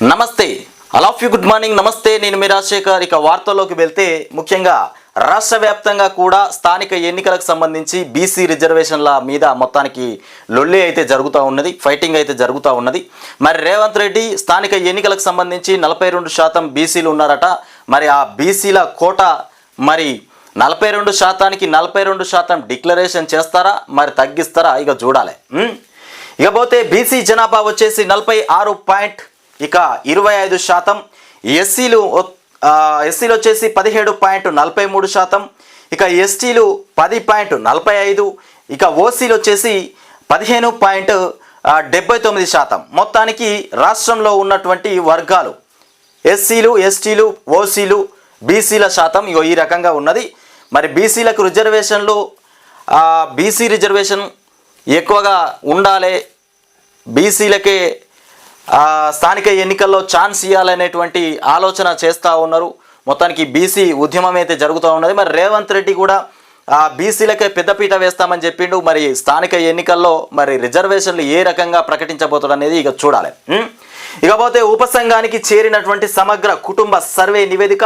నమస్తే. All of you good morning నమస్తే నేను మీ రాజశేఖర్. ఇక వార్తల్లోకి వెళ్తే ముఖ్యంగా రాష్ట్ర వ్యాప్తంగా కూడా స్థానిక ఎన్నికలకు సంబంధించి బీసీ రిజర్వేషన్ల మీద మొత్తానికి లొల్లి అయితే జరుగుతూ ఉన్నది ఫైటింగ్ అయితే జరుగుతూ ఉన్నది. మరి రేవంత్ రెడ్డి స్థానిక ఎన్నికలకు సంబంధించి నలభై రెండు శాతం బీసీలు ఉన్నారట. మరి ఆ బీసీల కోట మరి నలభై రెండు శాతానికి నలభై రెండు శాతం డిక్లరేషన్ చేస్తారా? మరి తగ్గిస్తారా? ఇక చూడాలి. ఇకపోతే బీసీ జనాభా వచ్చేసి నలభై ఆరు పాయింట్ ఇక ఇరవై ఐదు శాతం ఎస్సీలు ఎస్సీలు వచ్చేసి పదిహేడు పాయింట్ నలభై మూడు శాతం ఇక ఎస్టీలు పది పాయింట్ నలభై ఐదు ఇక ఓసీలు వచ్చేసి పదిహేను పాయింట్ డెబ్బై తొమ్మిది శాతం. మొత్తానికి రాష్ట్రంలో ఉన్నటువంటి వర్గాలు ఎస్సీలు ఎస్టీలు ఓసీలు బీసీల శాతం ఇగో ఈ రకంగా ఉన్నది. మరి బీసీలకు రిజర్వేషన్లు బీసీ రిజర్వేషన్ ఎక్కువగా ఉండాలి బీసీలకే స్థానిక ఎన్నికల్లో ఛాన్స్ ఇవ్వాలనేటువంటి ఆలోచన చేస్తూ ఉన్నారు. మొత్తానికి బీసీ ఉద్యమం అయితే జరుగుతూ ఉన్నది. మరి రేవంత్ రెడ్డి కూడా ఆ బీసీలకే పెద్దపీట వేస్తామని చెప్పిండు. మరి స్థానిక ఎన్నికల్లో మరి రిజర్వేషన్లు ఏ రకంగా ప్రకటించబోతాడు అనేది ఇక చూడాలి. ఇకపోతే ఉపసంఘానికి చేరినటువంటి సమగ్ర కుటుంబ సర్వే నివేదిక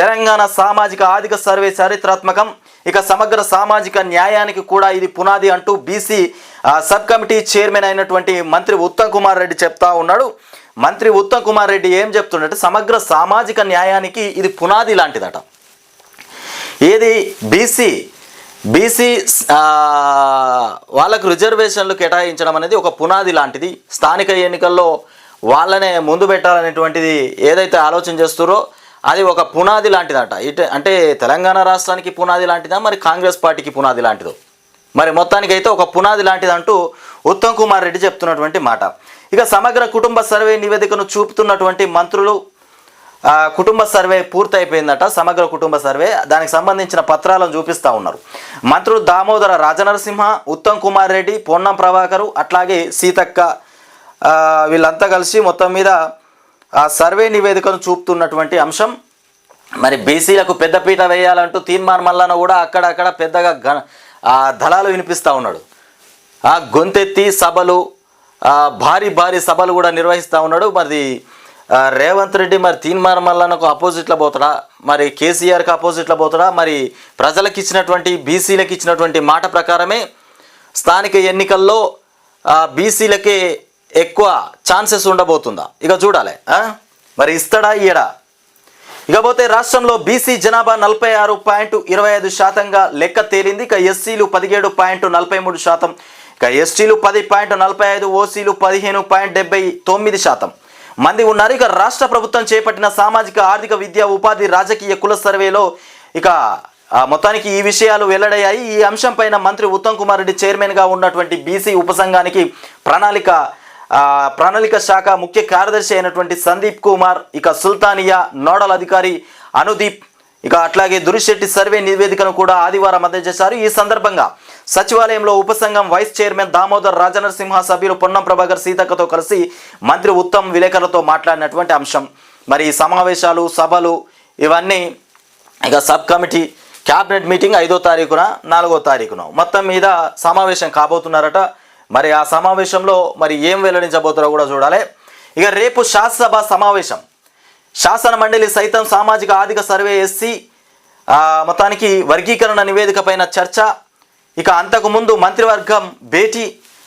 తెలంగాణ సామాజిక ఆర్థిక సర్వే చారిత్రాత్మకం. ఇక సమగ్ర సామాజిక న్యాయానికి కూడా ఇది పునాది అంటూ బీసీ ఆ, సబ్ కమిటీ చైర్మన్ అయినటువంటి మంత్రి ఉత్తమ్ కుమార్ రెడ్డి చెప్తా ఉన్నాడు. మంత్రి ఉత్తమ్ కుమార్ రెడ్డి ఏం చెప్తుండంటే సమగ్ర సామాజిక న్యాయానికి ఇది పునాది లాంటిదట. ఏది బీసీ బీసీ వాళ్ళకు రిజర్వేషన్లు కేటాయించడం అనేది ఒక పునాది లాంటిది. స్థానిక ఎన్నికల్లో వాళ్ళనే ముందు పెట్టాలనేటువంటిది ఏదైతే ఆలోచన చేస్తారో అది ఒక పునాది లాంటిదట. ఇటు అంటే తెలంగాణ రాష్ట్రానికి పునాది లాంటిదా మరి కాంగ్రెస్ పార్టీకి పునాది లాంటిదో? మరి మొత్తానికి అయితే ఒక పునాది లాంటిది అంటూ ఉత్తమ్ కుమార్ రెడ్డి చెప్తున్నటువంటి మాట. ఇక సమగ్ర కుటుంబ సర్వే నివేదికను చూపుతున్నటువంటి మంత్రులు కుటుంబ సర్వే పూర్తయిపోయిందట. సమగ్ర కుటుంబ సర్వే దానికి సంబంధించిన పత్రాలను చూపిస్తూ ఉన్నారు. మంత్రులు దామోదర రాజనరసింహ ఉత్తమ్ కుమార్ రెడ్డి పొన్నం ప్రభాకరు అట్లాగే సీతక్క వీళ్ళంతా కలిసి మొత్తం మీద ఆ సర్వే నివేదికను చూపుతున్నటువంటి అంశం. మరి బీసీలకు పెద్దపీట వేయాలంటూ తీన్మార్ మల్లన కూడా అక్కడక్కడ పెద్దగా గ ఆ దళాలు వినిపిస్తూ ఉన్నాడు. ఆ గొంతెత్తి సభలు భారీ భారీ సభలు కూడా నిర్వహిస్తూ ఉన్నాడు. మరి రేవంత్ రెడ్డి మరి తీన్మార్ మల్లన్నకు అపోజిట్లో పోతాడా? మరి కేసీఆర్కి అపోజిట్లో పోతాడా? మరి ప్రజలకు ఇచ్చినటువంటి బీసీలకు ఇచ్చినటువంటి మాట ప్రకారమే స్థానిక ఎన్నికల్లో బీసీలకే ఎక్కువ ఛాన్సెస్ ఉండబోతుందా? ఇక చూడాలి మరి ఇస్తాడా ఇయడా ఇకపోతే రాష్ట్రంలో బీసీ జనాభా నలభై ఆరు పాయింట్ ఇరవై ఐదు శాతంగా లెక్క తేలింది. ఇక ఎస్సీలు పదిహేడు పాయింట్ నలభై మూడు శాతం. ఇక ఎస్టీలు పది పాయింట్ నలభై ఐదు ఓసీలు పదిహేను పాయింట్ డెబ్బై తొమ్మిది శాతం. మంది ఉన్నారు. ఇక రాష్ట్ర ప్రభుత్వం చేపట్టిన సామాజిక ఆర్థిక విద్యా ఉపాధి రాజకీయ కుల సర్వేలో ఇక మొత్తానికి ఈ విషయాలు వెల్లడయ్యాయి. ఈ అంశంపైన మంత్రి ఉత్తమ్ కుమార్ రెడ్డి చైర్మన్గా ఉన్నటువంటి బీసీ ఉపసంఘానికి ప్రణాళిక ప్రణాళిక శాఖ ముఖ్య కార్యదర్శి అయినటువంటి సందీప్ కుమార్ ఇక సుల్తానియా నోడల్ అధికారి అనుదీప్ ఇక అట్లాగే దురిశెట్టి సర్వే నివేదికను కూడా ఆదివారం అందజేశారు. ఈ సందర్భంగా సచివాలయంలో ఉపసంఘం వైస్ చైర్మన్ దామోదర్ రాజనరసింహ సభ్యులు పొన్నం ప్రభాకర్ సీతక్కతో కలిసి మంత్రి ఉత్తమ్ విలేకరులతో మాట్లాడినటువంటి అంశం. మరి సమావేశాలు సభలు ఇవన్నీ ఇక సబ్ కమిటీ క్యాబినెట్ మీటింగ్ ఐదో తారీఖున నాలుగో తారీఖున. మొత్తం మీద సమావేశం కాబోతున్నారట. మరి ఆ సమావేశంలో మరి ఏం వెల్లడించబోతారో కూడా చూడాలి. ఇక రేపు శాసనసభ సమావేశం. శాసన మండలి సైతం సామాజిక ఆర్థిక సర్వే ఎస్సీ మొత్తానికి వర్గీకరణ నివేదిక పైన చర్చ. ఇక అంతకుముందు మంత్రివర్గం భేటీ.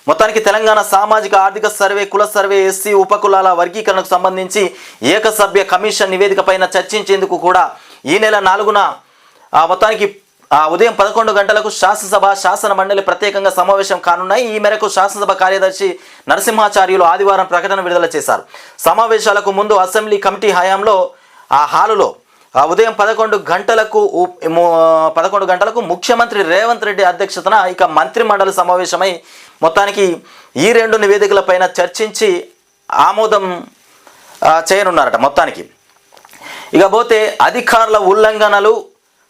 మొత్తానికి తెలంగాణ సామాజిక ఆర్థిక సర్వే కుల సర్వే ఎస్సీ ఉపకులాల వర్గీకరణకు సంబంధించి ఏకసభ్య కమిషన్ నివేదిక పైన చర్చించేందుకు కూడా ఈ నెల నాలుగున ఆ, మొత్తానికి ఆ, ఉదయం పదకొండు గంటలకు శాసనసభ శాసన మండలి ప్రత్యేకంగా సమావేశం కానున్నాయి. ఈ మేరకు శాసనసభ కార్యదర్శి నరసింహాచార్యులు ఆదివారం ప్రకటన విడుదల చేశారు. సమావేశాలకు ముందు అసెంబ్లీ కమిటీ హయాంలో ఆ హాలులో ఆ ఉదయం పదకొండు గంటలకు పదకొండు గంటలకు ముఖ్యమంత్రి రేవంత్ రెడ్డి అధ్యక్షతన ఇక మంత్రి మండలి సమావేశమై మొత్తానికి ఈ రెండు నివేదికలపైన చర్చించి ఆమోదం చేయనున్నారట మొత్తానికి. ఇకపోతే అధికారుల ఉల్లంఘనలు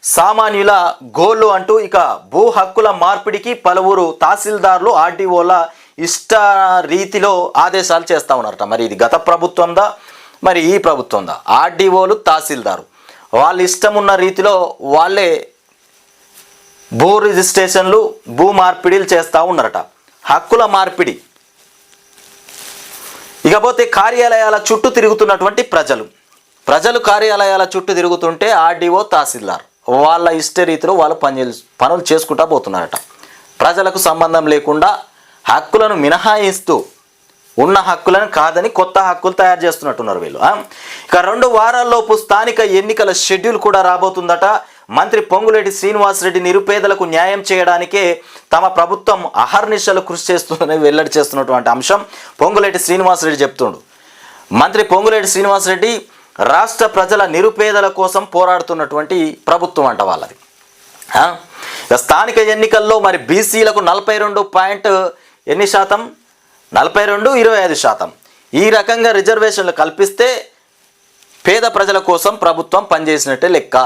సామాన్యుల గోళ్ళు అంటూ ఇక భూ హక్కుల మార్పిడికి పలువురు తహసీల్దార్లు ఆర్డీఓల ఇష్ట రీతిలో ఆదేశాలు చేస్తూ ఉన్నారట. మరి ఇది గత ప్రభుత్వందా? మరి ఈ ప్రభుత్వందా? ఆర్డీఓలు తహసీల్దారు వాళ్ళ ఇష్టం ఉన్న రీతిలో వాళ్ళే భూ రిజిస్ట్రేషన్లు భూ మార్పిడిలు చేస్తూ ఉన్నారట. హక్కుల మార్పిడి. ఇకపోతే కార్యాలయాల చుట్టూ తిరుగుతున్నటువంటి ప్రజలు. ప్రజలు కార్యాలయాల చుట్టూ తిరుగుతుంటే ఆర్డీఓ తహసీల్దార్. వాళ్ళ ఇష్ట రీతిలో వాళ్ళు పని పనులు చేసుకుంటా పోతున్నారట. ప్రజలకు సంబంధం లేకుండా హక్కులను మినహాయిస్తూ ఉన్న హక్కులను కాదని కొత్త హక్కులు తయారు చేస్తున్నట్టున్నారు వీళ్ళు ఇక రెండు వారాల్లోపు స్థానిక ఎన్నికల షెడ్యూల్ కూడా రాబోతుందట. మంత్రి పొంగులేటి శ్రీనివాసరెడ్డి నిరుపేదలకు న్యాయం చేయడానికే తమ ప్రభుత్వం అహర్నిశలు కృషి చేస్తుందని వెల్లడి చేస్తున్నటువంటి అంశం పొంగులేటి శ్రీనివాసరెడ్డి చెప్తుండు. మంత్రి పొంగులేటి శ్రీనివాసరెడ్డి రాష్ట్ర ప్రజల నిరుపేదల కోసం పోరాడుతున్నటువంటి ప్రభుత్వం అంట వాళ్ళది. ఇక స్థానిక ఎన్నికల్లో మరి బీసీలకు నలభై రెండు పాయింట్ ఎన్ని శాతం? నలభై రెండు ఇరవై ఐదు శాతం. ఈ రకంగా రిజర్వేషన్లు కల్పిస్తే పేద ప్రజల కోసం ప్రభుత్వం పనిచేసినట్టే లెక్క.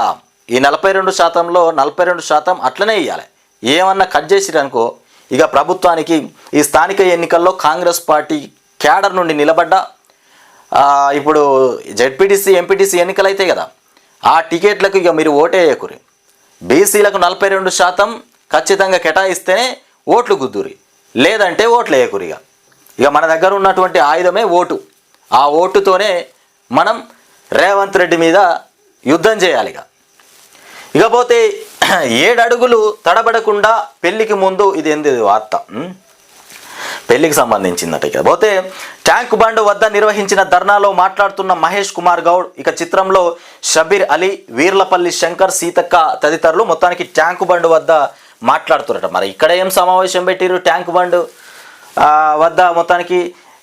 ఈ నలభై రెండు శాతంలో నలభై రెండు శాతం అట్లనే ఇవ్వాలి ఏమన్నా కట్ చేసిరనుకో ఇక ప్రభుత్వానికి ఈ స్థానిక ఎన్నికల్లో కాంగ్రెస్ పార్టీ క్యాడర్ నుండి నిలబడ్డ ఇప్పుడు జెడ్పీటీసీ ఎంపీటీసీ ఎన్నికలు అయితే కదా ఆ టికెట్లకు ఇక మీరు ఓటేయకురి బీసీలకు నలభై రెండు శాతం ఖచ్చితంగా కేటాయిస్తేనే ఓట్లు గుద్దురి లేదంటే ఓట్లు వేయకురి ఇక. ఇక మన దగ్గర ఉన్నటువంటి ఆయుధమే ఓటు. ఆ ఓటుతోనే మనం రేవంత్ రెడ్డి మీద యుద్ధం చేయాలి ఇక. ఇకపోతే ఏడు అడుగులు తడబడకుండా పెళ్ళికి ముందు ఇది ఏంది వార్త? పెళ్ళికి సంబంధించిందట ఇక పోతే ట్యాంక్ బండ్ వద్ద నిర్వహించిన ధర్నాలో మాట్లాడుతున్న మహేష్ కుమార్ గౌడ్ ఇక చిత్రంలో షబీర్ అలీ వీర్లపల్లి శంకర్ సీతక్క తదితరులు మొత్తానికి ట్యాంక్ బండ్ వద్ద మాట్లాడుతున్నట మరి ఇక్కడ ఏం సమావేశం పెట్టిరు ట్యాంక్ బండ్? వద్ద మొత్తానికి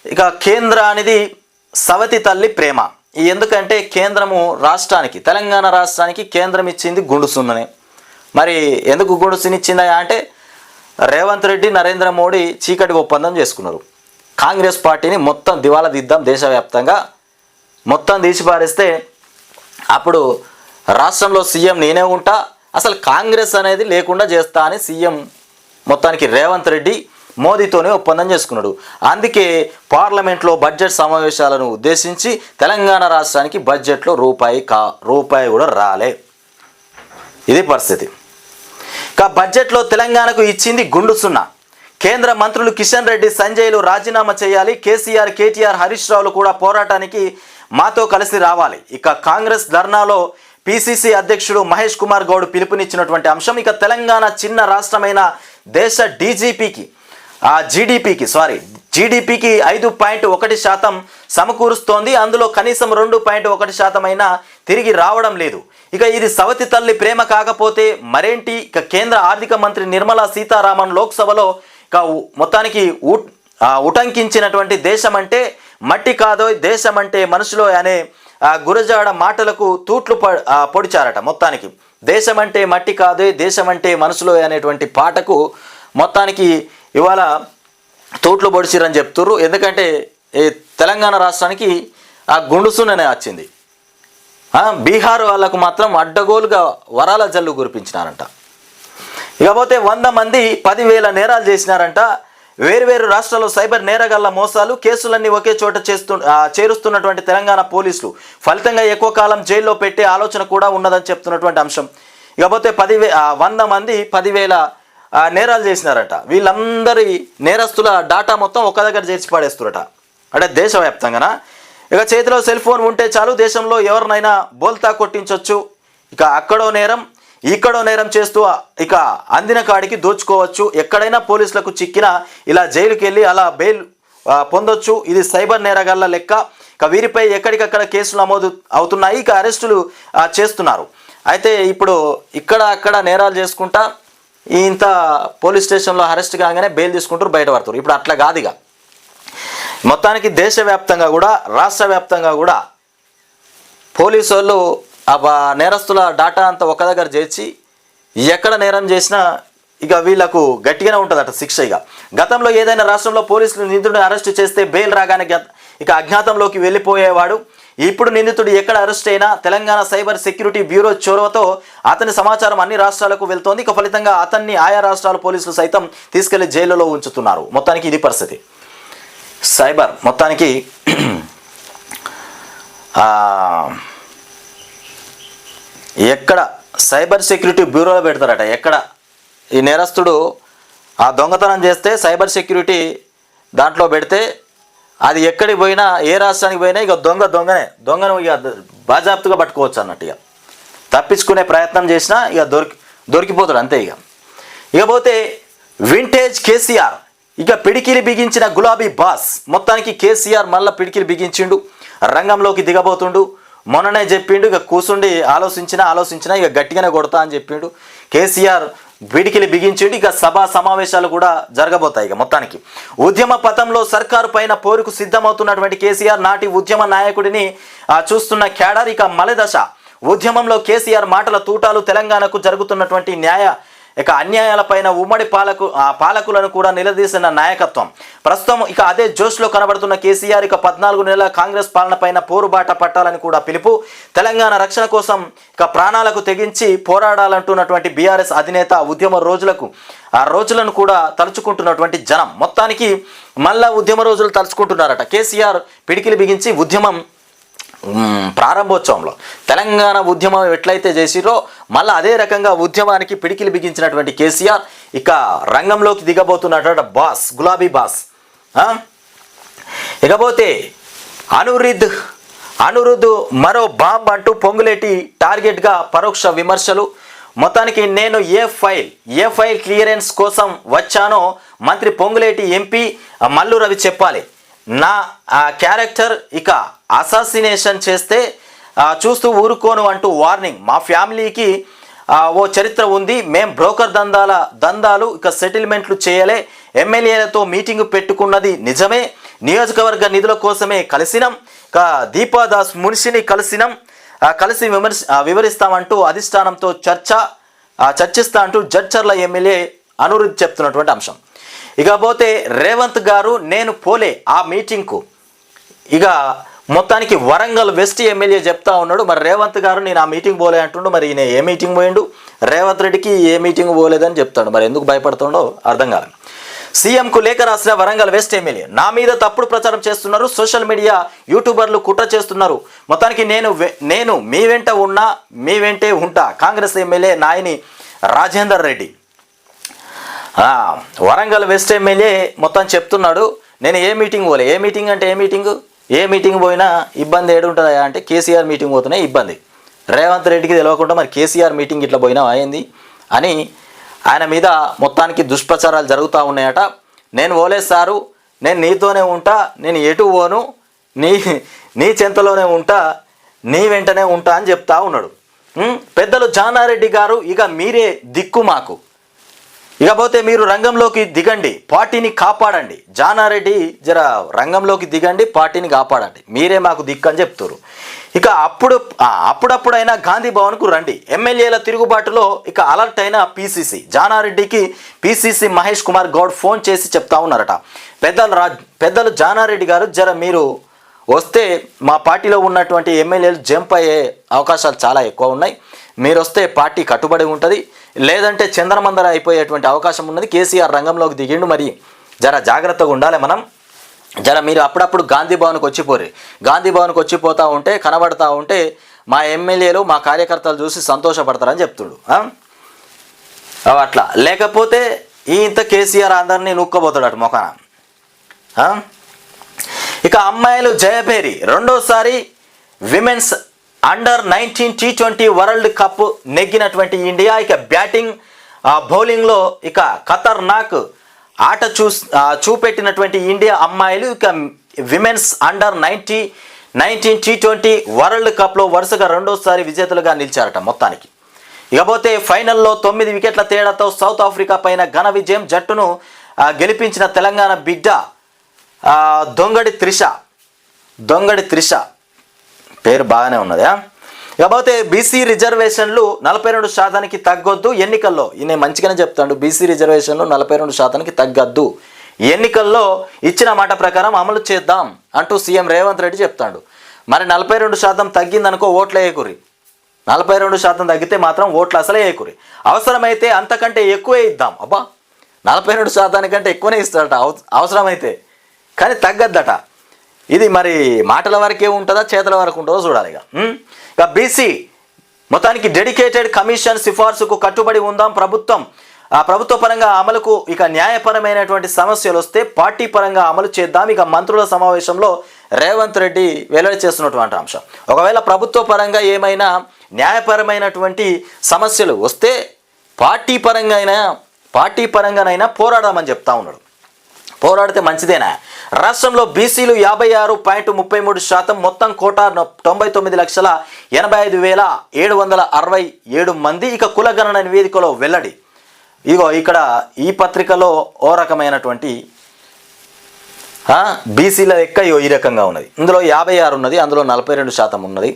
ఇక కేంద్ర అనేది సవతి తల్లి ప్రేమ. ఈ ఎందుకంటే కేంద్రము రాష్ట్రానికి తెలంగాణ రాష్ట్రానికి కేంద్రం ఇచ్చింది గుండుసున్ననే మరి ఎందుకు గుండుసునిచ్చిందా అంటే రేవంత్ రెడ్డి నరేంద్ర మోడీ చీకటి ఒప్పందం చేసుకున్నారు. కాంగ్రెస్ పార్టీని మొత్తం దివాలా దిద్దాం దేశవ్యాప్తంగా. మొత్తం తీసిపారేస్తే అప్పుడు రాష్ట్రంలో సీఎం నేనే ఉంటా అసలు కాంగ్రెస్ అనేది లేకుండా చేస్తా అని సీఎం మొత్తానికి రేవంత్ రెడ్డి మోదీతోనే ఒప్పందం చేసుకున్నాడు. అందుకే పార్లమెంట్లో బడ్జెట్ సమావేశాలను ఉద్దేశించి తెలంగాణ రాష్ట్రానికి బడ్జెట్లో రూపాయి కా రూపాయి కూడా రాలే. ఇది పరిస్థితి. ఇక బడ్జెట్లో తెలంగాణకు ఇచ్చింది గుండు సున్నా. కేంద్ర మంత్రులు కిషన్ రెడ్డి సంజయ్లు రాజీనామా చేయాలి. కేసీఆర్ కేటీఆర్ హరీష్ రావులు కూడా పోరాటానికి మాతో కలిసి రావాలి. ఇక కాంగ్రెస్ ధర్నాలో పిసిసి అధ్యక్షుడు మహేష్ కుమార్ గౌడ్ పిలుపునిచ్చినటువంటి అంశం ఇక తెలంగాణ చిన్న రాష్ట్రమైన దేశ డీజీపీకి ఆ జీడిపికి సారీ జీడిపికి ఐదు పాయింట్ ఒకటి శాతం సమకూరుస్తోంది. అందులో కనీసం రెండు పాయింట్ ఒకటి శాతం అయినా తిరిగి రావడం లేదు. ఇక ఇది సవతి తల్లి ప్రేమ కాకపోతే మరేంటి? ఇక కేంద్ర ఆర్థిక మంత్రి నిర్మలా సీతారామన్ లోక్సభలో ఇక మొత్తానికి ఉటంకించినటువంటి దేశం అంటే మట్టి కాదో దేశం అంటే మనుషులో అనే గురజాడ మాటలకు తూట్లు పొడిచారట మొత్తానికి. దేశం అంటే మట్టి కాదే దేశం అంటే మనసులో అనేటువంటి పాటకు మొత్తానికి ఇవాళ తోట్లు పొడిచిరని చెప్తుర్రు. ఎందుకంటే ఈ తెలంగాణ రాష్ట్రానికి ఆ గుండుసుననే వచ్చింది. బీహార్ వాళ్ళకు మాత్రం అడ్డగోలుగా వరాల జల్లు కురిపించినారంట. ఇకపోతే వంద మంది పదివేల నేరాలు చేసినారంట. వేరువేరు రాష్ట్రాల్లో సైబర్ నేరగల్ల మోసాలు కేసులన్నీ ఒకే చోట చేస్తు చేరుస్తున్నటువంటి తెలంగాణ పోలీసులు. ఫలితంగా ఎక్కువ కాలం జైల్లో పెట్టే ఆలోచన కూడా ఉన్నదని చెప్తున్నటువంటి అంశం. ఇకపోతే పదివే వంద మంది పదివేల నేరాలు చేసినారట. వీళ్ళందరి నేరస్తుల డాటా మొత్తం ఒక దగ్గర చేర్చి పడేస్తురట. అంటే దేశవ్యాప్తంగానా? ఇక చేతిలో సెల్ ఫోన్ ఉంటే చాలు దేశంలో ఎవరినైనా బోల్తా కొట్టించవచ్చు ఇక అక్కడో నేరం ఇక్కడో నేరం చేస్తూ ఇక అందిన కాడికి దోచుకోవచ్చు. ఎక్కడైనా పోలీసులకు చిక్కినా ఇలా జైలుకి వెళ్ళి అలా బెయిల్ పొందొచ్చు. ఇది సైబర్ నేరగాళ్ళ లెక్క. ఇక వీరిపై ఎక్కడికక్కడ కేసులు నమోదు అవుతున్నాయి. ఇక అరెస్టులు చేస్తున్నారు. అయితే ఇప్పుడు ఇక్కడ అక్కడ నేరాలు చేసుకుంటా ఇంత పోలీస్ స్టేషన్లో అరెస్ట్ కాగానే బెయిల్ తీసుకుంటారు బయట పడతారు. ఇప్పుడు అట్లా కాదు ఇక మొత్తానికి దేశవ్యాప్తంగా కూడా రాష్ట్ర వ్యాప్తంగా కూడా పోలీసు వాళ్ళు ఆ నేరస్తుల డాటా అంతా ఒక దగ్గర చేర్చి ఎక్కడ నేరం చేసినా ఇక వీళ్ళకు గట్టిగానే ఉంటుందట శిక్ష ఇక. గతంలో ఏదైనా రాష్ట్రంలో పోలీసులు నిందితుడిని అరెస్ట్ చేస్తే బెయిల్ రాగానే ఇక అజ్ఞాతంలోకి వెళ్ళిపోయేవాడు. ఇప్పుడు నిందితుడు ఎక్కడ అరెస్ట్ అయినా తెలంగాణ సైబర్ సెక్యూరిటీ బ్యూరో చొరవతో అతని సమాచారం అన్ని రాష్ట్రాలకు వెళ్తోంది. ఇక ఫలితంగా అతన్ని ఆయా రాష్ట్రాల పోలీసులు సైతం తీసుకెళ్ళి జైలులో ఉంచుతున్నారు. మొత్తానికి ఇది పరిస్థితి. సైబర్ మొత్తానికి ఎక్కడ సైబర్ సెక్యూరిటీ బ్యూరోలో పెడతారట. ఎక్కడ? ఈ నేరస్తుడు ఆ దొంగతనం చేస్తే సైబర్ సెక్యూరిటీ దాంట్లో పెడితే అది ఎక్కడికి పోయినా ఏ రాష్ట్రానికి పోయినా ఇక దొంగ దొంగనే. దొంగను ఇక బాజాప్తుగా పట్టుకోవచ్చు అన్నట్టు ఇక. తప్పించుకునే ప్రయత్నం చేసినా ఇక దొరికి దొరికిపోతాడు అంతే ఇక. ఇకపోతే వింటేజ్ కేసీఆర్. ఇక పిడికిలి బిగించిన గులాబీ బాస్. మొత్తానికి కేసీఆర్ మళ్ళీ పిడికిలి బిగించిండు. రంగంలోకి దిగబోతుండు. మొన్ననే చెప్పిండు ఇక కూసుండి ఆలోచించినా ఆలోచించినా ఇక గట్టిగానే కొడతా అని చెప్పిండు. కేసీఆర్ పిడికిలి బిగించిండు. ఇక సభా సమావేశాలు కూడా జరగబోతాయి ఇక మొత్తానికి. ఉద్యమ పథంలో సర్కారు పైన పోరుకు సిద్ధమవుతున్నటువంటి కేసీఆర్ నాటి ఉద్యమ నాయకుడిని చూస్తున్న క్యాడర్ ఇక మలదశ. ఉద్యమంలో కేసీఆర్ మాటల తూటాలు తెలంగాణకు జరుగుతున్నటువంటి న్యాయ ఇక అన్యాయాలపైన ఉమ్మడి పాలకు ఆ పాలకులను కూడా నిలదీసిన నాయకత్వం. ప్రస్తుతం ఇక అదే జోష్లో కనబడుతున్న కేసీఆర్ ఇక పద్నాలుగు నెలల కాంగ్రెస్ పాలనపైన పోరుబాట పట్టాలని కూడా పిలుపు. తెలంగాణ రక్షణ కోసం ఇక ప్రాణాలకు తెగించి పోరాడాలంటున్నటువంటి బీఆర్ఎస్ అధినేత ఉద్యమ రోజులకు ఆ రోజులను కూడా తలుచుకుంటున్నటువంటి జనం. మొత్తానికి మళ్ళా ఉద్యమ రోజులు తలుచుకుంటున్నారట. కేసీఆర్ పిడికిలి బిగించి ఉద్యమం ప్రారంభోత్సవంలో. తెలంగాణ ఉద్యమం ఎట్లయితే చేసిరో మళ్ళీ అదే రకంగా ఉద్యమానికి పిడికిలి బిగించినటువంటి కేసీఆర్ ఇక రంగంలోకి దిగబోతున్నటువంటి బాస్ గులాబీ బాస్. ఇకపోతే అనురిద్ అనురుద్ మరో బాంబ్ అంటూ పొంగులేటి టార్గెట్గా పరోక్ష విమర్శలు. మొత్తానికి నేను ఏ ఫైల్ ఏ ఫైల్ క్లియరెన్స్ కోసం వచ్చానో మంత్రి పొంగులేటి ఎంపీ మల్లు రవి చెప్పాలి. నా ఆ క్యారెక్టర్ ఇక అసాసినేషన్ చేస్తే చూస్తూ ఊరుకోను అంటూ వార్నింగ్. మా ఫ్యామిలీకి ఓ చరిత్ర ఉంది. మేం బ్రోకర్ దందాల దందాలు ఇక సెటిల్మెంట్లు చేయలే. ఎమ్మెల్యేలతో మీటింగ్ పెట్టుకున్నది నిజమే. నియోజకవర్గ నిధుల కోసమే కలిసినాం. ఇక దీపాదాస్ మునిషిని కలిసినాం. కలిసి విమర్శ వివరిస్తామంటూ అధిష్టానంతో చర్చ చర్చిస్తా అంటూ జడ్చర్ల ఎమ్మెల్యే అనురుద్ధి చెప్తున్నటువంటి అంశం. ఇకపోతే రేవంత్ గారు నేను పోలే ఆ మీటింగ్కు. ఇక మొత్తానికి వరంగల్ వెస్ట్ ఎమ్మెల్యే చెప్తా ఉన్నాడు. మరి రేవంత్ గారు నేను ఆ మీటింగ్ పోలే అంటుండు. మరి ఈయన ఏ మీటింగ్ పోయిండు? రేవంత్ రెడ్డికి ఏ మీటింగ్ పోలేదని చెప్తాడు. మరి ఎందుకు భయపడుతుండో అర్థం కాలేదు సీఎంకు లేఖ రాసిన వరంగల్ వెస్ట్ ఎమ్మెల్యే నా మీద తప్పుడు ప్రచారం చేస్తున్నారు. సోషల్ మీడియా యూట్యూబర్లు కుట్ర చేస్తున్నారు. మొత్తానికి నేను నేను మీ వెంట ఉన్నా మీ వెంటే ఉంటా. Congress MLA Nayini Rajender Reddy. Warangal west MLA మొత్తం చెప్తున్నాడు. నేను ఏ మీటింగ్ పోలే. ఏ మీటింగ్ అంటే ఏ మీటింగ్? ఏ మీటింగ్ పోయినా ఇబ్బంది ఏడుంటుందా అంటే కేసీఆర్ మీటింగ్ పోతేనే ఇబ్బంది. రేవంత్ రెడ్డికి తెలియకుండా మరి కేసీఆర్ మీటింగ్ ఇట్లా పోయినా అయింది అని ఆయన మీద మొత్తానికి దుష్ప్రచారాలు జరుగుతూ ఉన్నాయట. నేను పోలేదు సారు నేను నీతోనే ఉంటా నేను ఎటు పోను నీ నీ చెంతలోనే ఉంటా నీ వెంటనే ఉంటా అని చెప్తా ఉన్నాడు. పెద్దలు జానారెడ్డి గారు ఇక మీరే దిక్కు మాకు. ఇకపోతే మీరు రంగంలోకి దిగండి పార్టీని కాపాడండి. జానారెడ్డి జర రంగంలోకి దిగండి పార్టీని కాపాడండి. మీరే మాకు దిక్కు అని చెప్తారు ఇక అప్పుడు అప్పుడప్పుడైనా గాంధీ భవన్కు రండి. ఎమ్మెల్యేల తిరుగుబాటులో ఇక అలర్ట్ అయిన పీసీసీ. జానారెడ్డికి పీసీసీ మహేష్ కుమార్ గౌడ్ ఫోన్ చేసి చెప్తా ఉన్నారట. పెద్దలు రా పెద్దలు జానారెడ్డి గారు జర మీరు వస్తే మా పార్టీలో ఉన్నటువంటి ఎమ్మెల్యేలు జంప్ అయ్యే అవకాశాలు చాలా ఎక్కువ ఉన్నాయి. మీరు వస్తే పార్టీ కట్టుబడి ఉంటుంది. లేదంటే చంద్రమందర అయిపోయేటువంటి అవకాశం ఉన్నది. కేసీఆర్ రంగంలోకి దిగిండు మరి. జర జాగ్రత్తగా ఉండాలి మనం. జర మీరు అప్పుడప్పుడు గాంధీ భవన్కి వచ్చిపోరు గాంధీ భవన్కి వచ్చిపోతూ ఉంటే కనబడతా ఉంటే మా ఎమ్మెల్యేలు మా కార్యకర్తలు చూసి సంతోషపడతారని చెప్తుడు. అవి అట్లా. లేకపోతే ఈ ఇంత కేసీఆర్ అందరినీ నూక్కబోతాడు అటు మొఖాన. ఇక అమ్మాయిలు జయభేరి రెండోసారి women's under nineteen T twenty world cup నెగ్గినటువంటి India. ఇక బ్యాటింగ్ బౌలింగ్లో ఇక ఖతర్నాక్ ఆట చూ చూపెట్టినటువంటి ఇండియా అమ్మాయిలు ఇక women's under ninety nineteen T twenty world కప్లో వరుసగా రెండోసారి విజేతలుగా నిలిచారట మొత్తానికి. ఇకపోతే ఫైనల్లో తొమ్మిది వికెట్ల తేడాతో సౌత్ ఆఫ్రికా పైన ఘన విజయం జట్టును గెలిపించిన తెలంగాణ బిడ్డ దొంగడి త్రిష. దొంగడి త్రిష. పేరు బాగానే ఉన్నది కాకపోతే బీసీ రిజర్వేషన్లు నలభై రెండు శాతానికి తగ్గొద్దు ఎన్నికల్లో. ఈయన మంచిగానే చెప్తాడు బీసీ రిజర్వేషన్లు నలభై రెండు శాతానికి తగ్గద్దు. ఎన్నికల్లో ఇచ్చిన మాట ప్రకారం అమలు చేద్దాం అంటూ సీఎం రేవంత్ రెడ్డి చెప్తాడు. మరి నలభై రెండు శాతం తగ్గిందనుకో ఓట్లు వేయకురి నలభై రెండు శాతం తగ్గితే మాత్రం ఓట్లు అసలే వేయకురి అవసరమైతే అంతకంటే ఎక్కువే ఇద్దాం. అబ్బా! నలభై రెండు శాతానికంటే ఎక్కువనే ఇస్తాడట. అవసరమైతే. కానీ తగ్గద్దట. ఇది మరి మాటల వరకే ఉంటుందా చేతల వరకు ఉంటుందో చూడాలి ఇక. ఇక బీసీ మొత్తానికి డెడికేటెడ్ కమిషన్ సిఫార్సుకు కట్టుబడి ఉందాం ప్రభుత్వం. ఆ ప్రభుత్వ పరంగా అమలుకు ఇక న్యాయపరమైనటువంటి సమస్యలు వస్తే పార్టీ పరంగా అమలు చేద్దాం. ఇక మంత్రుల సమావేశంలో రేవంత్ రెడ్డి వెల్లడి చేస్తున్నటువంటి అంశం. ఒకవేళ ప్రభుత్వ పరంగా ఏమైనా న్యాయపరమైనటువంటి సమస్యలు వస్తే పార్టీ పరంగా అయినా పార్టీ పరంగానైనా పోరాడమని చెప్తా ఉన్నాడు. పోరాడితే మంచిదేనా? రాష్ట్రంలో బీసీలు యాభై ఆరు పాయింట్ ముప్పై మూడు శాతం మొత్తం కోట తొంభై తొమ్మిది లక్షల ఎనభై ఐదు వేల ఏడు వందల అరవై ఏడు మంది ఇక కులగణన నివేదికలో వెల్లడి. ఇగో ఇక్కడ ఈ పత్రికలో ఓ రకమైనటువంటి బీసీల లెక్క ఈ రకంగా ఉన్నది. ఇందులో యాభై ఆరు ఉన్నది అందులో నలభై రెండు శాతం ఉన్నది.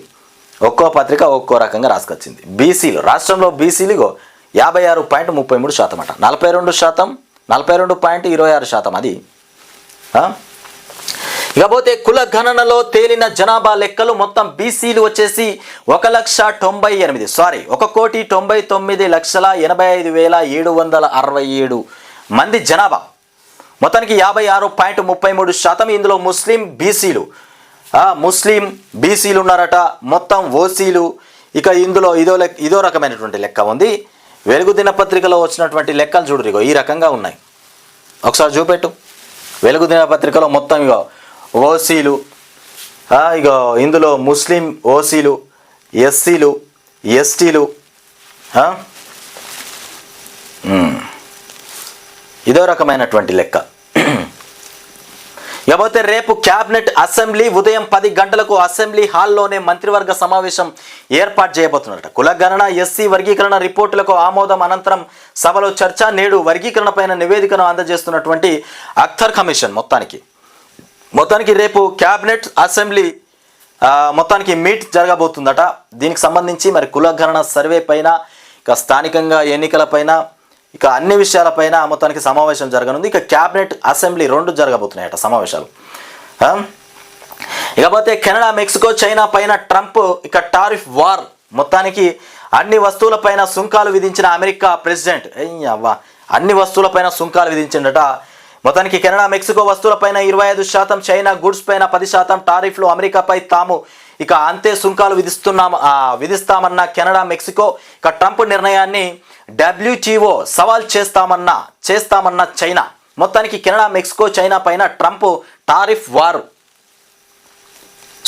ఒక్కో పత్రిక ఒక్కో రకంగా రాసుకొచ్చింది. బీసీలు రాష్ట్రంలో బీసీలు ఇగో యాభై ఆరు పాయింట్ ముప్పై మూడు శాతం అట. నలభై రెండు శాతం నలభై రెండు పాయింట్ ఇరవై ఆరు శాతం అది. ఇకపోతే కుల గణనలో తేలిన జనాభా లెక్కలు మొత్తం బీసీలు వచ్చేసి ఒక లక్ష తొంభై ఎనిమిది సారీ ఒక కోటి తొంభై తొమ్మిది లక్షల ఎనభై ఐదు వేల ఏడు వందల అరవై ఏడు మంది జనాభా. మొత్తానికి యాభై ఆరు పాయింట్ ముప్పై మూడు శాతం ఇందులో ముస్లిం బీసీలు. ముస్లిం బీసీలు ఉన్నారట మొత్తం ఓసీలు. ఇక ఇందులో ఇదో లెక్క ఇదో రకమైనటువంటి లెక్క ఉంది. వెలుగు దినపత్రికలో వచ్చినటువంటి లెక్కలు చూడరు ఇగో ఈ రకంగా ఉన్నాయి. ఒకసారి చూపెట్టు. వెలుగు దినపత్రికలో మొత్తం ఇగో ఓసీలు ఇగో ఇందులో ముస్లిం ఓసీలు ఎస్సీలు ఎస్టీలు ఇదో రకమైనటువంటి లెక్క. ఇకపోతే రేపు క్యాబినెట్ అసెంబ్లీ ఉదయం పది గంటలకు అసెంబ్లీ హాల్లోనే మంత్రివర్గ సమావేశం ఏర్పాటు చేయబోతున్నారట కులగణన ఎస్సీ వర్గీకరణ రిపోర్టులకు ఆమోదం అనంతరం సభలో చర్చ నేడు వర్గీకరణపైన నివేదికను అందజేస్తున్నటువంటి అఖ్తర్ కమిషన్ మొత్తానికి. మొత్తానికి రేపు క్యాబినెట్ అసెంబ్లీ మొత్తానికి మీట్ జరగబోతుందట. దీనికి సంబంధించి మరి కులగణన సర్వే పైన ఇక స్థానికంగా ఎన్నికలపైన ఇక అన్ని విషయాలపైన మొత్తానికి సమావేశం జరగనుంది. ఇక క్యాబినెట్ అసెంబ్లీ రెండు జరగబోతున్నాయట సమావేశాలు. ఆ? ఇకపోతే కెనడా మెక్సికో చైనా పైన ట్రంప్ ఇక టారిఫ్ వార్. మొత్తానికి అన్ని వస్తువులపైన సుంకాలు విధించిన అమెరికా ప్రెసిడెంట్. అయ్యవ్వా అన్ని వస్తువులపైన సుంకాలు విధించిండట మొత్తానికి కెనడా మెక్సికో వస్తువులపైన ఇరవై ఐదు శాతం చైనా గుడ్స్ పైన పది శాతం టారిఫ్లు అమెరికాపై తాము ఇక అంతే సుంకాలు విధిస్తున్నాం విధిస్తామన్న కెనడా మెక్సికో ఇక ట్రంప్ నిర్ణయాన్ని డబ్ల్యూటీఓ సవాల్ చేస్తామన్న చేస్తామన్న చైనా. మొత్తానికి కెనడా మెక్సికో చైనా పైన ట్రంప్ టారిఫ్ వారు.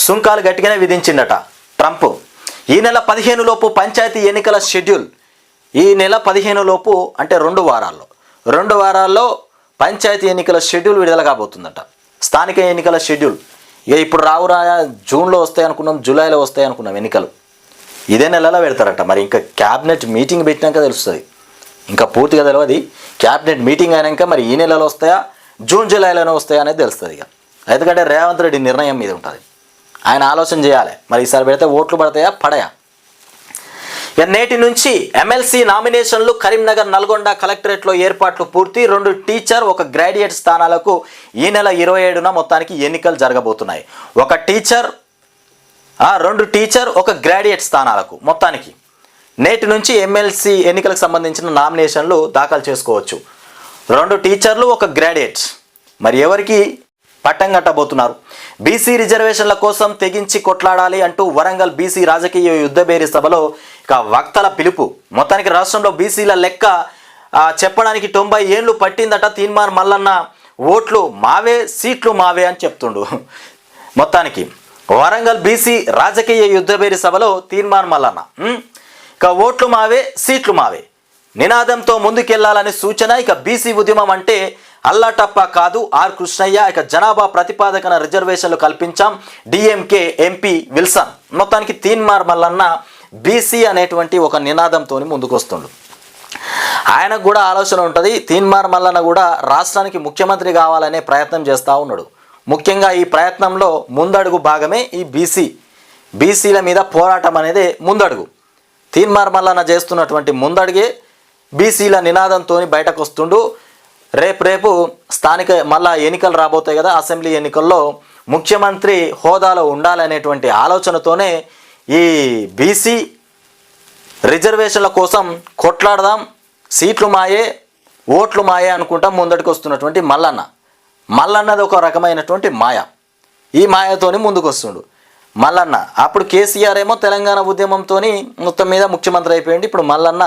సుంకాలు గట్టిగానే విధించిందట ట్రంప్. ఈ నెల పదిహేను లోపు పంచాయతీ ఎన్నికల షెడ్యూల్. ఈ నెల పదిహేను లోపు అంటే రెండు వారాల్లో. రెండు వారాల్లో పంచాయతీ ఎన్నికల షెడ్యూల్ విడుదల కాబోతుందట. స్థానిక ఎన్నికల షెడ్యూల్. ఇక ఇప్పుడు రావురా జూన్లో వస్తాయి అనుకున్నాం జూలైలో వస్తాయి అనుకున్నాం ఎన్నికలు. ఇదే నెలలో పెడతారట. మరి ఇంకా క్యాబినెట్ మీటింగ్ పెట్టినాక తెలుస్తుంది. ఇంకా పూర్తిగా తెలియదు క్యాబినెట్ మీటింగ్ అయినాక మరి ఈ నెలలో వస్తాయా జూన్ జూలైలోనే వస్తాయా అనేది తెలుస్తుంది ఇక. ఎందుకంటే రేవంత్ రెడ్డి నిర్ణయం మీద ఉంటుంది. ఆయన ఆలోచన చేయాలి. మరి ఈసారి పెడితే ఓట్లు పడతాయా పడయా? నేటి నుంచి ఎమ్మెల్సీ నామినేషన్లు కరీంనగర్ నల్గొండ కలెక్టరేట్లో ఏర్పాట్లు పూర్తి. రెండు టీచర్ ఒక గ్రాడ్యుయేట్ స్థానాలకు ఈ నెల ఇరవై ఏడున మొత్తానికి ఎన్నికలు జరగబోతున్నాయి. ఒక టీచర్ రెండు టీచర్ ఒక గ్రాడ్యుయేట్ స్థానాలకు మొత్తానికి నేటి నుంచి ఎమ్మెల్సీ ఎన్నికలకు సంబంధించిన నామినేషన్లు దాఖలు చేసుకోవచ్చు. రెండు టీచర్లు ఒక గ్రాడ్యుయేట్. మరి ఎవరికి పట్టం కట్టబోతున్నారు. బీసీ రిజర్వేషన్ల కోసం తెగించి కొట్లాడాలి అంటూ వరంగల్ బీసీ రాజకీయ యుద్ధబేరి సభలో ఇక వక్తల పిలుపు. మొత్తానికి రాష్ట్రంలో బీసీల లెక్క చెప్పడానికి తొంభై ఏళ్ళు పట్టిందట తీన్మార్ మల్లన్న. ఓట్లు మావే సీట్లు మావే అని చెప్తుండు. మొత్తానికి వరంగల్ బీసీ రాజకీయ యుద్ధబేరి సభలో తీర్మాన్ మల్లన్న. ఇక ఓట్లు మావే సీట్లు మావే. నినాదంతో ముందుకెళ్ళాలనే సూచన ఇక బీసీ ఉద్యమం అంటే అల్లాటప్ప కాదు ఆర్ కృష్ణయ్య. ఇక జనాభా ప్రతిపాదకన రిజర్వేషన్లు కల్పించాం. DMK MP Wilson. మొత్తానికి తీన్మార్ మల్లన్న బీసీ అనేటువంటి ఒక నినాదంతో ముందుకొస్తుండు. ఆయనకు కూడా ఆలోచన ఉంటుంది. తీన్మార్ మల్లన్న కూడా రాష్ట్రానికి ముఖ్యమంత్రి కావాలనే ప్రయత్నం చేస్తూ ఉన్నాడు. ముఖ్యంగా ఈ ప్రయత్నంలో ముందడుగు భాగమే ఈ బీసీ. బీసీల మీద పోరాటం అనేది ముందడుగు. తీన్మార్ మల్లన్న చేస్తున్నటువంటి ముందడుగే బీసీల నినాదంతో బయటకు వస్తుండు రేపు రేపు స్థానిక మళ్ళా ఎన్నికలు రాబోతాయి కదా అసెంబ్లీ ఎన్నికల్లో ముఖ్యమంత్రి హోదాలో ఉండాలనేటువంటి ఆలోచనతోనే ఈ బీసీ రిజర్వేషన్ల కోసం కొట్లాడదాం సీట్లు మాయే ఓట్లు మాయే అనుకుంటా ముందటికి వస్తున్నటువంటి మల్లన్న. మల్లన్నది ఒక రకమైనటువంటి మాయ. ఈ మాయతోని ముందుకు వస్తుండు మల్లన్న అప్పుడు కేసీఆర్ ఏమో తెలంగాణ ఉద్యమంతో మొత్తం మీద ముఖ్యమంత్రి అయిపోయింది ఇప్పుడు మల్లన్న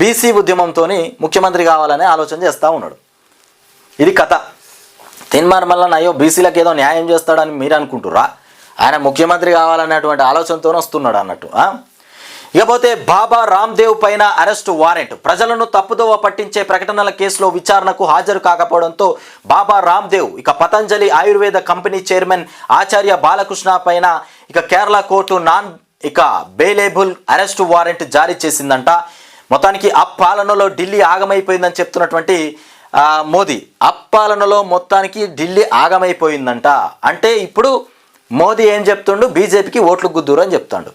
బీసీ ఉద్యమంతో ముఖ్యమంత్రి కావాలనే ఆలోచన చేస్తూ ఉన్నాడు. ఇది కథ. తిన్మార్ మల్లన్న అయ్యో బీసీలకు ఏదో న్యాయం చేస్తాడని మీరు అనుకుంటురా ఆయన ముఖ్యమంత్రి కావాలనేటువంటి ఆలోచనతో వస్తున్నాడు అన్నట్టు ఇకపోతే బాబా రామ్దేవ్ పైన అరెస్ట్ వారెంట్. ప్రజలను తప్పుదోవ పట్టించే ప్రకటనల కేసులో విచారణకు హాజరు కాకపోవడంతో బాబా రామ్దేవ్ ఇక పతంజలి ఆయుర్వేద కంపెనీ చైర్మన్ ఆచార్య బాలకృష్ణ పైన ఇక కేరళ కోర్టు నాన్ ఇక బెయిలేబుల్ అరెస్ట్ వారెంట్ జారీ చేసిందంట. మొత్తానికి ఆ పాలనలో ఢిల్లీ ఆగమైపోయిందని చెప్తున్నటువంటి మోదీ అప్పాలనలో మొత్తానికి ఢిల్లీ ఆగమైపోయిందంట. అంటే ఇప్పుడు మోదీ ఏం చెప్తుండు? బీజేపీకి ఓట్లు గుద్దురు అని చెప్తాడు.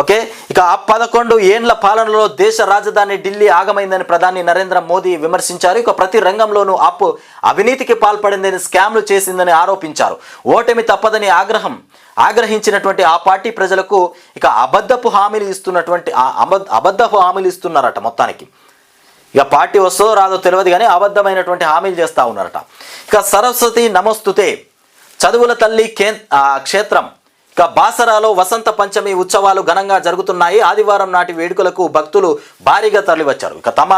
ఓకే? ఇక ఆ పదకొండు ఏండ్ల పాలనలో దేశ రాజధాని ఢిల్లీ ఆగమైందని ప్రధాని నరేంద్ర మోదీ విమర్శించారు. ఇక ప్రతి రంగంలోనూ అప్పు అవినీతికి పాల్పడిందని స్కామ్లు చేసిందని ఆరోపించారు. ఓటమి తప్పదని ఆగ్రహం ఆగ్రహించినటువంటి ఆ పార్టీ ప్రజలకు ఇక అబద్ధపు హామీలు ఇస్తున్నటువంటి ఆ అబద్ధపు హామీలు ఇస్తున్నారట మొత్తానికి. ఇక పార్టీ వస్తుందో రాదో తెలియదు కానీ అబద్ధమైనటువంటి హామీలు చేస్తూ ఉన్నారట. ఇక సరస్వతి నమస్తుతే చదువుల తల్లి కే క్షేత్రం. ఇక బాసరాలో వసంత పంచమి ఉత్సవాలు ఘనంగా జరుగుతున్నాయి. ఆదివారం నాటి వేడుకలకు భక్తులు భారీగా తరలివచ్చారు. ఇక తమ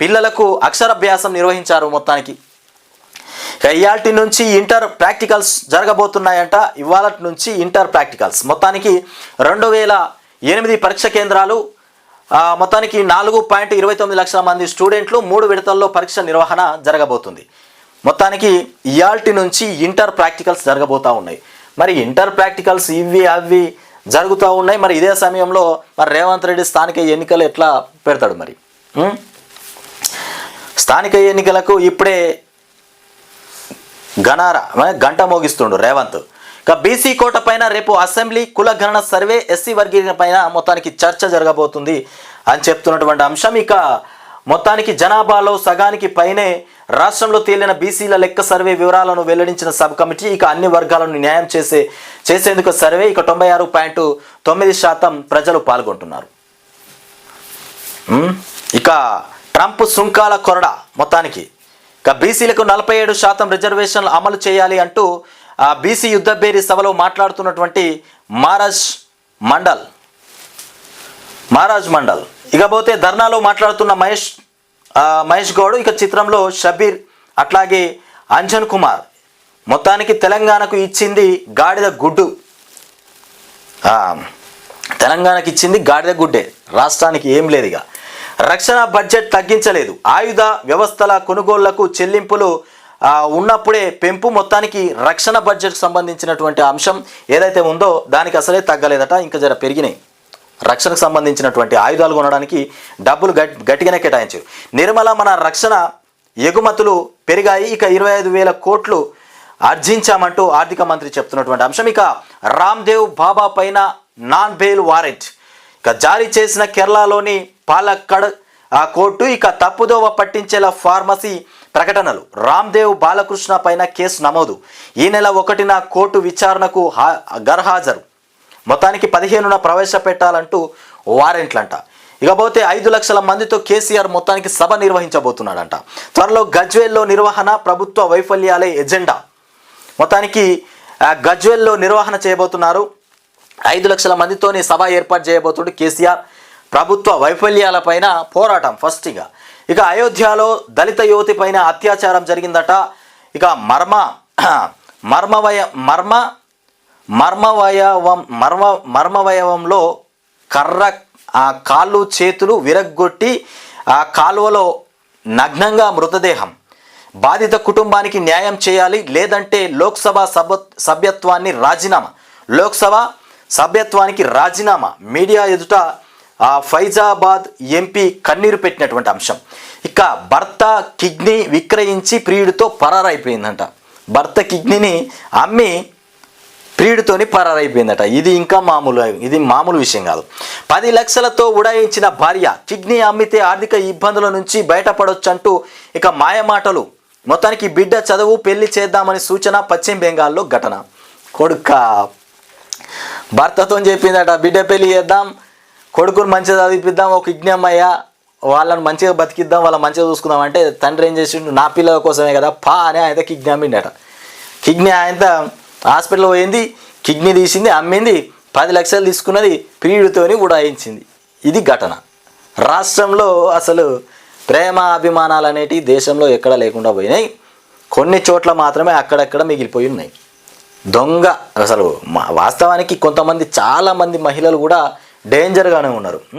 పిల్లలకు అక్షరాభ్యాసం నిర్వహించారు మొత్తానికి. ఇక నుంచి ఇంటర్ ప్రాక్టికల్స్ జరగబోతున్నాయంట. ఇవాళ నుంచి ఇంటర్ ప్రాక్టికల్స్. మొత్తానికి రెండు వేల ఎనిమిది పరీక్ష కేంద్రాలు మొత్తానికి నాలుగు పాయింట్ ఇరవై తొమ్మిది లక్షల మంది స్టూడెంట్లు మూడు విడతల్లో పరీక్ష నిర్వహణ జరగబోతుంది. మొత్తానికి ఇయాల్టి నుంచి ఇంటర్ ప్రాక్టికల్స్ జరగబోతూ ఉన్నాయి. మరి ఇంటర్ ప్రాక్టికల్స్ ఇవి అవి జరుగుతూ ఉన్నాయి. మరి ఇదే సమయంలో మరి రేవంత్ రెడ్డి స్థానిక ఎన్నికలు ఎట్లా పెడతాడు మరి? స్థానిక ఎన్నికలకు ఇప్పుడే గణార గంట మోగిస్తుండు రేవంత్. ఇక బీసీ కోట పైన రేపు అసెంబ్లీ కులగణన సర్వే ఎస్సీ వర్గీకరణ పైన మొత్తానికి చర్చ జరగబోతుంది అని చెప్తున్నటువంటి అంశం. ఇక మొత్తానికి జనాభాలో సగానికి పైనే రాష్ట్రంలో తేలిన బీసీల లెక్క సర్వే వివరాలను వెల్లడించిన సబ్ కమిటీ ఇక అన్ని వర్గాలను న్యాయం చేసే చేసేందుకు సర్వే ఇక తొంభై ఆరు పాయింట్ తొమ్మిది శాతం ప్రజలు పాల్గొంటున్నారు. ఇక ట్రంప్ సుంకాల కొరడ మొత్తానికి. ఇక బీసీలకు నలభై ఏడు శాతం రిజర్వేషన్లు అమలు చేయాలి అంటూ బీసీ యుద్ధబేరి సభలో మాట్లాడుతున్నటువంటి మారాజ్ మండల్. మహారాజ్ మండల్. ఇకపోతే ధర్నాలో మాట్లాడుతున్న మహేష్ మహేష్ గౌడ్ ఇక చిత్రంలో షబీర్ అట్లాగే అంజన్ కుమార్. మొత్తానికి తెలంగాణకు ఇచ్చింది గాడిద గుడ్డు. తెలంగాణకి ఇచ్చింది గాడిద గుడ్డే. రాష్ట్రానికి ఏం లేదు ఇక. రక్షణ బడ్జెట్ తగ్గించలేదు. ఆయుధ వ్యవస్థల కొనుగోళ్ళకు చెల్లింపులు ఉన్నప్పుడే పెంపు మొత్తానికి రక్షణ బడ్జెట్ సంబంధించినటువంటి అంశం ఏదైతే ఉందో దానికి అసలే తగ్గలేదట ఇంకా జర పెరిగినాయి. రక్షణకు సంబంధించినటువంటి ఆయుధాలు కొనడానికి డబ్బులు గట్ గట్టిగానే కేటాయించారు. నిర్మల మన రక్షణ ఎగుమతులు పెరిగాయి ఇక ఇరవై ఐదు వేల కోట్లు ఆర్జించామంటూ ఆర్థిక మంత్రి చెప్తున్నటువంటి అంశం. ఇక రామ్దేవ్ బాబా పైన నాన్ బెయిల్ వారెంట్. ఇక జారీ చేసిన కేరళలోని పాలక్కడ్ ఆ కోర్టు ఇక తప్పుదోవ పట్టించేలా ఫార్మసీ ప్రకటనలు. రామ్దేవ్ బాలకృష్ణ పైన కేసు నమోదు. ఈ నెల ఒకటిన కోర్టు విచారణకు గర్హాజరు. మొత్తానికి పదిహేనున ప్రవేశపెట్టాలంటూ వారెంట్లంట. ఇకపోతే ఐదు లక్షల మందితో కేసీఆర్ మొత్తానికి సభ నిర్వహించబోతున్నాడంట. త్వరలో గజ్వేల్లో నిర్వహణ ప్రభుత్వ వైఫల్యాలే ఎజెండా. మొత్తానికి గజ్వేల్లో నిర్వహణ చేయబోతున్నారు. ఐదు లక్షల మందితోని సభ ఏర్పాటు చేయబోతుడు కేసీఆర్. ప్రభుత్వ వైఫల్యాలపైన పోరాటం ఫస్ట్ ఇక అయోధ్యలో దళిత యువతి పైన అత్యాచారం జరిగిందట. ఇక మర్మ మర్మవయ మర్మ మర్మవయవం మర్మ మర్మవయవంలో కర్ర ఆ కాళ్ళు చేతులు విరగ్గొట్టి ఆ కాలువలో నగ్నంగా మృతదేహం. బాధిత కుటుంబానికి న్యాయం చేయాలి లేదంటే లోక్సభ సభ సభ్యత్వాన్ని రాజీనామా. లోక్సభ సభ్యత్వానికి రాజీనామా. మీడియా ఎదుట ఫైజాబాద్ ఎంపీ కన్నీరు పెట్టినటువంటి అంశం. ఇక భర్త కిడ్నీ విక్రయించి ప్రియుడితో పరారైపోయిందంట. భర్త కిడ్నీని అమ్మి ప్రియుడితోని పరారైపోయిందట. ఇది ఇంకా మామూలు ఇది మామూలు విషయం కాదు. పది లక్షలతో ఉడాయించిన భార్య కిడ్నీ అమ్మితే ఆర్థిక ఇబ్బందుల నుంచి బయటపడొచ్చంటూ ఇక మాయమాటలు. మొత్తానికి బిడ్డ చదువు పెళ్ళి చేద్దామని సూచన పశ్చిమ బెంగాల్లో ఘటన. కొడుక భర్తతో చెప్పిందట బిడ్డ పెళ్ళి చేద్దాం కొడుకుని మంచిగా చదివిద్దాం ఒక కిడ్నీ అమ్మయ్య వాళ్ళని మంచిగా బతికిద్దాం వాళ్ళని మంచిగా చూసుకుందాం అంటే తండ్రి ఏం చేసిండు? నా పిల్లల కోసమే కదా పా అని ఆయన కిడ్నీ అమ్మిండట. కిడ్నీ ఆయన హాస్పిటల్ పోయింది కిడ్నీ తీసింది అమ్మింది పది లక్షలు తీసుకున్నది ప్రియుడితోని ఉడాయించింది. ఇది ఘటన. రాష్ట్రంలో అసలు ప్రేమ అభిమానాలు అనేటివి దేశంలో ఎక్కడ లేకుండా పోయినాయి. కొన్ని చోట్ల మాత్రమే అక్కడక్కడ మిగిలిపోయి ఉన్నాయి. దొంగ అసలు మా- వాస్తవానికి కొంతమంది చాలామంది మహిళలు కూడా డేంజర్గానే ఉన్నారు.